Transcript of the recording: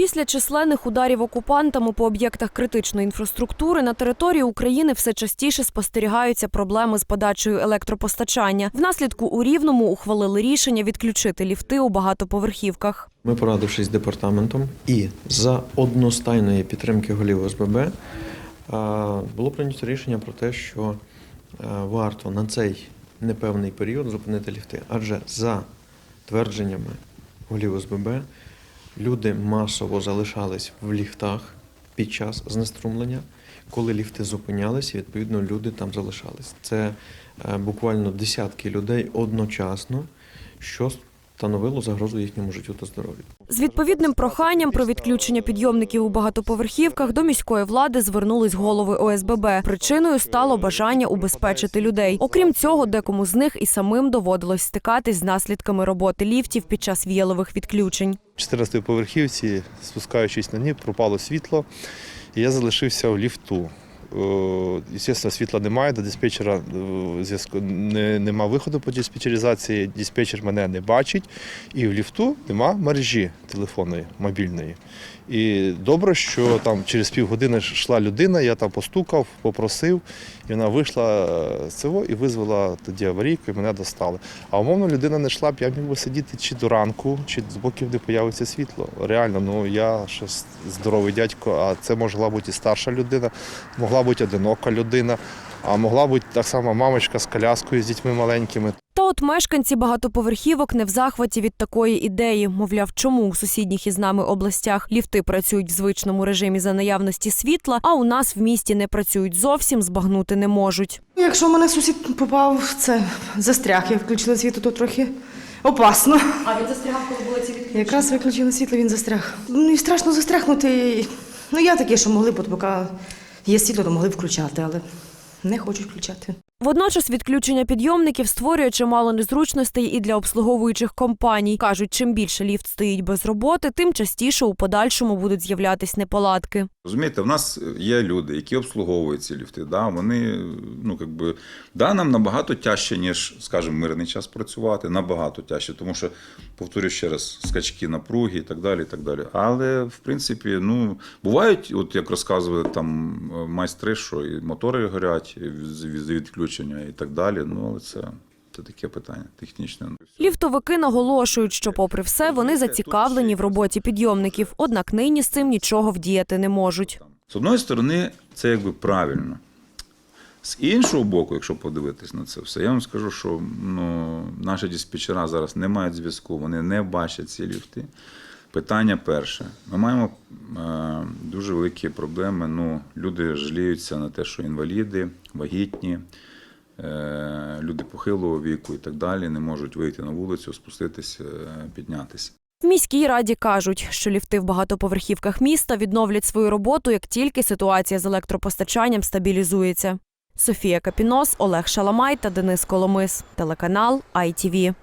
Після численних ударів окупантами по об'єктах критичної інфраструктури на території України все частіше спостерігаються проблеми з подачею електропостачання. Внаслідку у Рівному ухвалили рішення відключити ліфти у багатоповерхівках. Ми, порадившись з департаментом і за одностайної підтримки голів ОСББ, е, було прийнято рішення про те, що е, варто на цей непевний період зупинити ліфти. Адже за твердженнями голів ОСББ люди масово залишались в ліфтах під час знеструмлення. Коли ліфти зупинялись, відповідно, люди там залишались. Це е, буквально десятки людей одночасно, що становило загрозу їхньому життю та здоров'ю. З відповідним проханням про відключення підйомників у багатоповерхівках до міської влади звернулись голови ОСББ. Причиною стало бажання убезпечити людей. Окрім цього, декому з них і самим доводилось стикатись з наслідками роботи ліфтів під час віялових відключень. 14 поверхівці, спускаючись на ні, пропало світло, і я залишився в ліфту. Е, Звісно, світла немає, до диспетчера е, зв'язку нема виходу по диспетчеризації, диспетчер мене не бачить, і в ліфту нема мережі телефонної, мобільної. І добре, що там через півгодини йшла людина, я там постукав, попросив, і вона вийшла е, з цього і визвала тоді аварійку, і мене достали. А умовно людина не йшла б, я міг би сидіти чи до ранку, чи з боків, де появиться світло. Реально, ну я ще здоровий дядько, а це могла бути і старша людина, могла бути одинока людина, а могла бути так само мамочка з коляскою з дітьми маленькими. Та от мешканці багатоповерхівок не в захваті від такої ідеї. Мовляв, чому у сусідніх із нами областях ліфти працюють в звичному режимі за наявності світла, а у нас в місті не працюють зовсім, збагнути не можуть. Якщо в мене сусід попав це застряг, я включила світло, то трохи опасно. А він застрягав, коли були ці відключення? Якраз виключили світло, він застряг. Ну і страшно застрягнути. Ну я такі, що могли, б, поки є світло, то могли б включати, але не хочуть включати. Водночас відключення підйомників створює чимало незручностей і для обслуговуючих компаній. кажуть, чим більше ліфт стоїть без роботи, тим частіше у подальшому будуть з'являтись неполадки. Розумієте, в нас є люди, які обслуговують ці ліфти. Да, вони, ну, якби, да, нам набагато тяжче, ніж, скажімо, мирний час працювати, набагато тяжче, тому що, повторюю ще раз, скачки напруги і так далі. і так далі. Але, в принципі, ну, бувають, от як розказували там майстри, що і мотори горять від відключення і так далі. Ну, але це, це таке питання технічне. Ліфтовики наголошують, що, попри все, вони зацікавлені в роботі підйомників, однак нині з цим нічого вдіяти не можуть. З одної сторони, це якби правильно. З іншого боку, якщо подивитись на це все, я вам скажу, що ну, наші диспетчера зараз не мають зв'язку, вони не бачать ці ліфти. Питання перше. Ми маємо е, дуже великі проблеми. Ну, люди жаліються на те, що інваліди, вагітні, люди похилого віку і так далі не можуть вийти на вулицю, спуститися, е, піднятися. В міській раді кажуть, що ліфти в багатоповерхівках міста відновлять свою роботу, як тільки ситуація з електропостачанням стабілізується. Софія Капінос, Олег Шаламай та Денис Коломис. Телеканал ITV.